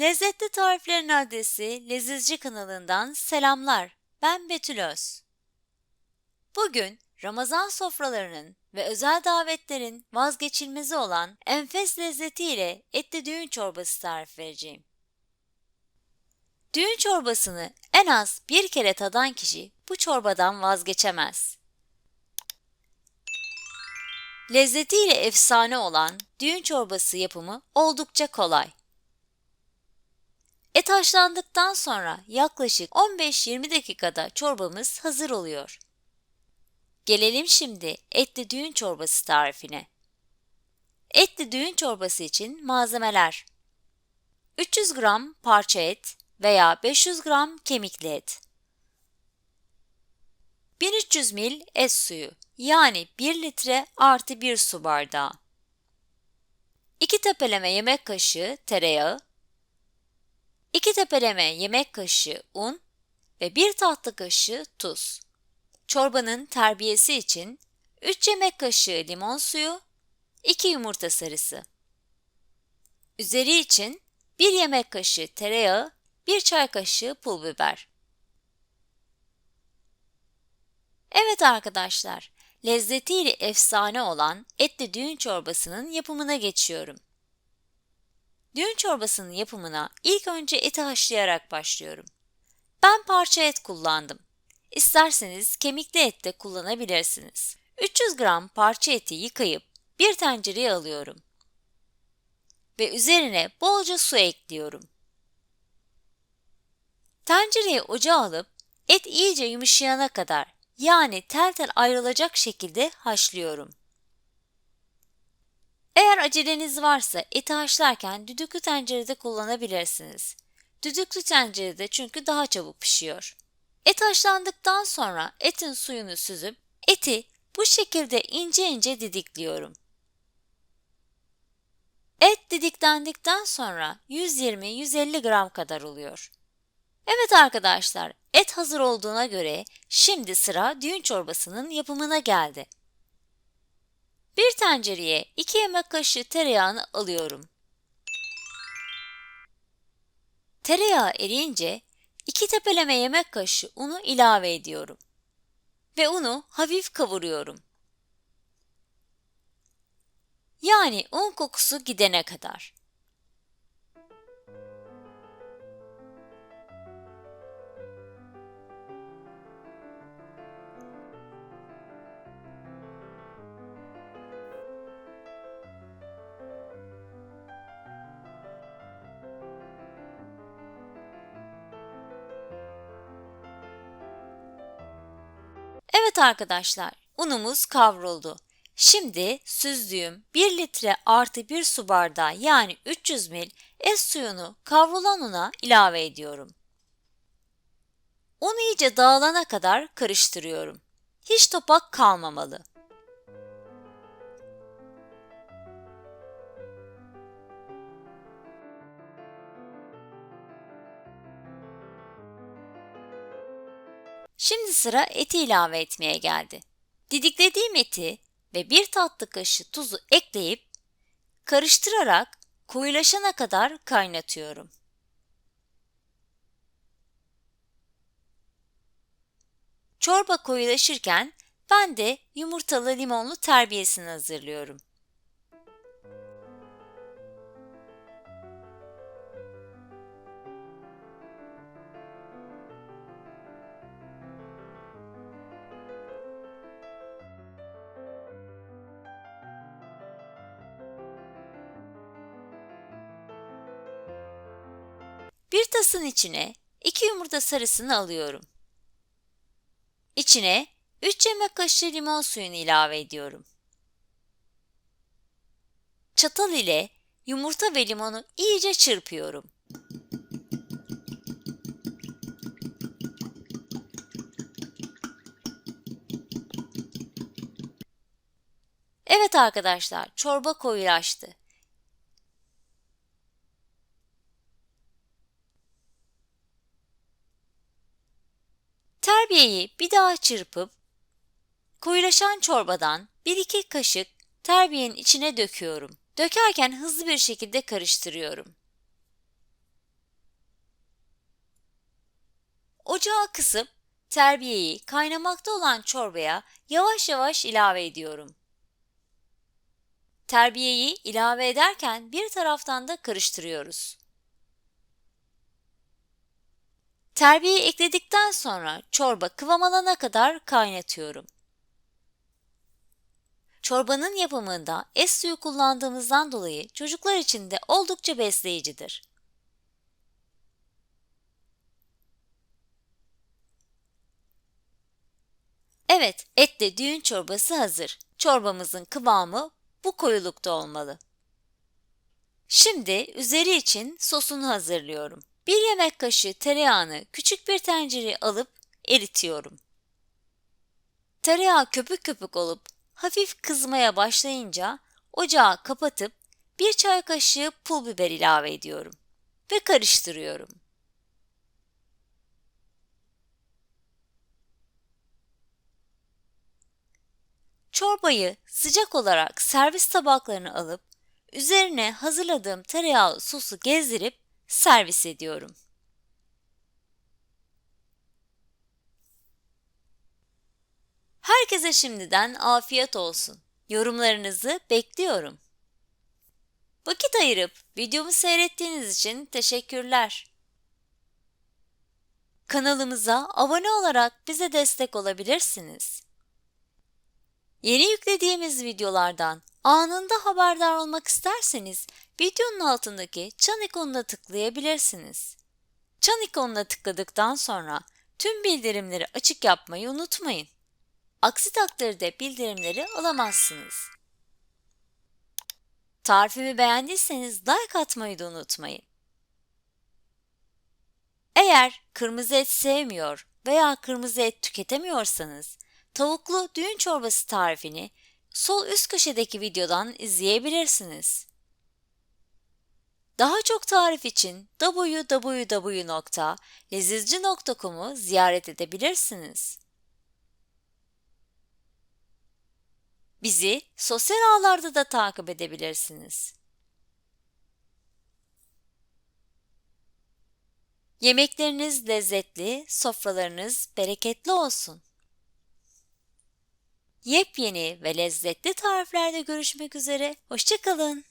Lezzetli Tariflerin Adresi Lezizci kanalından selamlar. Ben Betül Öz. Bugün Ramazan sofralarının ve özel davetlerin vazgeçilmezi olan enfes lezzetiyle etli düğün çorbası tarif vereceğim. Düğün çorbasını en az bir kere tadan kişi bu çorbadan vazgeçemez. Lezzetiyle efsane olan düğün çorbası yapımı oldukça kolay. Et haşlandıktan sonra yaklaşık 15-20 dakikada çorbamız hazır oluyor. Gelelim şimdi etli düğün çorbası tarifine. Etli düğün çorbası için malzemeler 300 gram parça et veya 500 gram kemikli et 1300 ml et suyu yani 1 litre artı 1 su bardağı 2 tepeleme yemek kaşığı tereyağı 2 tepeleme yemek kaşığı un ve 1 tatlı kaşığı tuz. Çorbanın terbiyesi için 3 yemek kaşığı limon suyu, 2 yumurta sarısı. Üzeri için 1 yemek kaşığı tereyağı, 1 çay kaşığı pul biber. Evet arkadaşlar, lezzetiyle efsane olan etli düğün çorbasının yapımına geçiyorum. Düğün çorbasının yapımına ilk önce eti haşlayarak başlıyorum. Ben parça et kullandım. İsterseniz kemikli et de kullanabilirsiniz. 300 gram parça eti yıkayıp bir tencereye alıyorum. Ve üzerine bolca su ekliyorum. Tencereyi ocağa alıp et iyice yumuşayana kadar yani tel tel ayrılacak şekilde haşlıyorum. Aceleniz varsa eti haşlarken düdüklü tencerede kullanabilirsiniz. Düdüklü tencerede çünkü daha çabuk pişiyor. Et haşlandıktan sonra etin suyunu süzüp eti bu şekilde ince ince didikliyorum. Et didiklendikten sonra 120-150 gram kadar oluyor. Evet arkadaşlar, et hazır olduğuna göre şimdi sıra düğün çorbasının yapımına geldi. Tencereye 2 yemek kaşığı tereyağını alıyorum. Tereyağı eriyince 2 tepeleme yemek kaşığı unu ilave ediyorum. Ve unu hafif kavuruyorum. Yani un kokusu gidene kadar. Arkadaşlar, unumuz kavruldu. Şimdi süzdüğüm 1 litre artı 1 su bardağı yani 300 ml es suyunu kavrulan una ilave ediyorum. Un iyice dağılana kadar karıştırıyorum. Hiç topak kalmamalı. Şimdi sıra eti ilave etmeye geldi. Didiklediğim eti ve bir tatlı kaşığı tuzu ekleyip karıştırarak koyulaşana kadar kaynatıyorum. Çorba koyulaşırken ben de yumurtalı limonlu terbiyesini hazırlıyorum. Bir tasın içine 2 yumurta sarısını alıyorum. İçine 3 yemek kaşığı limon suyunu ilave ediyorum. Çatal ile yumurta ve limonu iyice çırpıyorum. Evet arkadaşlar, çorba koyulaştı. Terbiyeyi bir daha çırpıp koyulaşan çorbadan 1-2 kaşık terbiyenin içine döküyorum. Dökerken hızlı bir şekilde karıştırıyorum. Ocağı kısıp terbiyeyi kaynamakta olan çorbaya yavaş yavaş ilave ediyorum. Terbiyeyi ilave ederken bir taraftan da karıştırıyoruz. Terbiyeyi ekledikten sonra çorba kıvam alana kadar kaynatıyorum. Çorbanın yapımında es suyu kullandığımızdan dolayı çocuklar için de oldukça besleyicidir. Evet, etli düğün çorbası hazır. Çorbamızın kıvamı bu koyulukta olmalı. Şimdi üzeri için sosunu hazırlıyorum. Bir yemek kaşığı tereyağını küçük bir tencereye alıp eritiyorum. Tereyağı köpük köpük olup hafif kızmaya başlayınca ocağı kapatıp bir çay kaşığı pul biber ilave ediyorum ve karıştırıyorum. Çorbayı sıcak olarak servis tabaklarına alıp üzerine hazırladığım tereyağlı sosu gezdirip servis ediyorum. Herkese şimdiden afiyet olsun. Yorumlarınızı bekliyorum. Vakit ayırıp videomu seyrettiğiniz için teşekkürler. Kanalımıza abone olarak bize destek olabilirsiniz. Yeni yüklediğimiz videolardan anında haberdar olmak isterseniz videonun altındaki çan ikonuna tıklayabilirsiniz. Çan ikonuna tıkladıktan sonra tüm bildirimleri açık yapmayı unutmayın. Aksi takdirde bildirimleri alamazsınız. Tarifimi beğendiyseniz like atmayı da unutmayın. Eğer kırmızı et sevmiyor veya kırmızı et tüketemiyorsanız tavuklu düğün çorbası tarifini sol üst köşedeki videodan izleyebilirsiniz. Daha çok tarif için www.lezizci.com'u ziyaret edebilirsiniz. Bizi sosyal ağlarda da takip edebilirsiniz. Yemekleriniz lezzetli, sofralarınız bereketli olsun. Yepyeni ve lezzetli tariflerde görüşmek üzere, hoşçakalın.